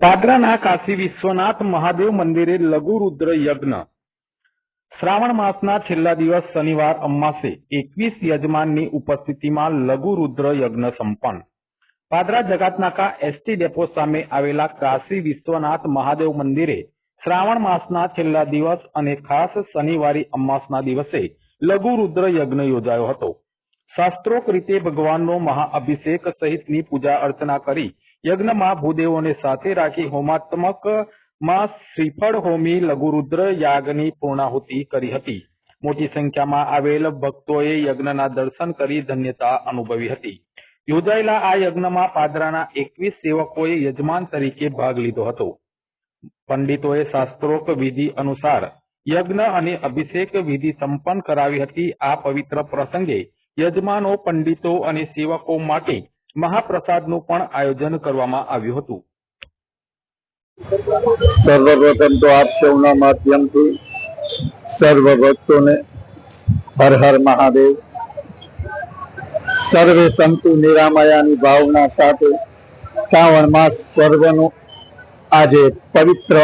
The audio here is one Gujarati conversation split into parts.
પાદરાના કાશી વિશ્વનાથ મહાદેવ મંદિરે લઘુ રુદ્ર યજ્ઞ. શ્રાવણ માસના છેલ્લા દિવસ શનિવાર અમાસે એકવીસ યજમાનની ઉપસ્થિતિમાં લઘુ રુદ્ર યજ્ઞ સંપન્ન. પાદરા જગાતનાકા એસટી ડેપો સામે આવેલા કાશી વિશ્વનાથ મહાદેવ મંદિરે શ્રાવણ માસના છેલ્લા દિવસ અને ખાસ શનિવારી અમાસના દિવસે લઘુ રુદ્ર યજ્ઞ યોજાયો હતો. શાસ્ત્રોક રીતે ભગવાનનો મહાઅભિષેક સહિતની પૂજા અર્ચના કરી યજ્ઞમાં ભૂદેવોને સાથે રાખી હોમાત્મકમાં શ્રીફળ હોમી લઘુરુદ્ર યાગની પૂર્ણાહુતિ કરી હતી. મોટી સંખ્યામાં આવેલ ભક્તોએ યજ્ઞના દર્શન કરી ધન્યતા અનુભવી હતી. યોજાયેલા આ યજ્ઞમાં પાદરાના એકવીસ સેવકોએ યજમાન તરીકે ભાગ લીધો હતો. પંડિતોએ શાસ્ત્રોક્ત વિધિ અનુસાર યજ્ઞ અને અભિષેક વિધિ સંપન્ન કરાવી હતી. આ પવિત્ર પ્રસંગે યજમાનો, પંડિતો અને સેવકો માટે મહાપ્રસાદનું પણ આયોજન કરવામાં આવ્યું હતું. સર્વપ્રથમ તો આપ સૌના માધ્યમથી સર્વ ભક્તોને હર હર મહાદેવ. સર્વે સંતુ નિરામયાની ભાવના સાથે શ્રાવણ માસ પર્વનો આજે પવિત્ર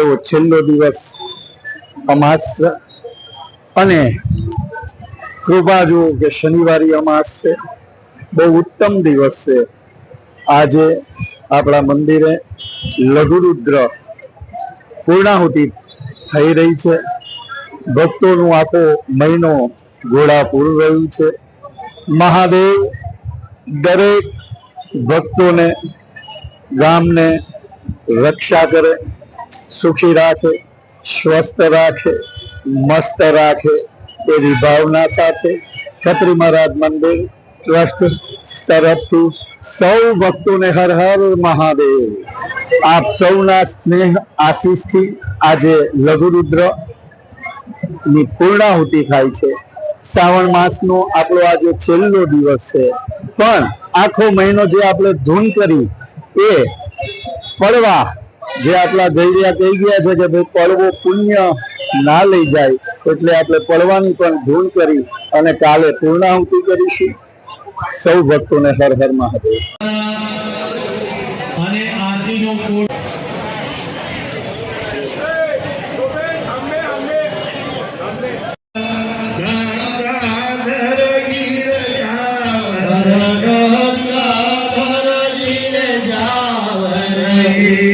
એવો છેલ્લો દિવસ અમાસ. અને કૃપા જુઓ કે શનિવારી અમાસ છે. બહુ ઉત્તમ દિવસ છે. આજે આપણા મંદિરે લઘુરુદ્ર પૂર્ણાહુતિ થઈ રહી છે. ભક્તોનું આખો મહિનો ઘોડા પૂરું રહ્યું છે. મહાદેવ દરેક ભક્તોને ગામને રક્ષા કરે, સુખી રાખે, સ્વસ્થ રાખે, મસ્ત રાખે એવી ભાવના સાથે ખત્રી મહારાજ મંદિર ટ્રસ્ટ તરફથી સૌ ભક્તોને હર હર મહાદેવ. આપ સૌના સ્નેહ આશીષથી આજે લઘુરુદ્રની પૂર્ણાહુતિ થાય છે. શ્રાવણ માસનો આપણો આજે છેલ્લો દિવસ છે. પણ આખો મહિનો જે આપણે ધૂન કરી એ પડવા જે આપણા ધૈર્યા કહી ગયા છે કે ભાઈ પડવો પુણ્ય ના લઈ જાય. એટલે આપણે પડવાની પણ ધૂન કરી અને કાલે પૂર્ણાહુતિ કરીશું. સૌ ભક્તોને હર હર મહાદેવ અને આરતીનો કોડ શિવ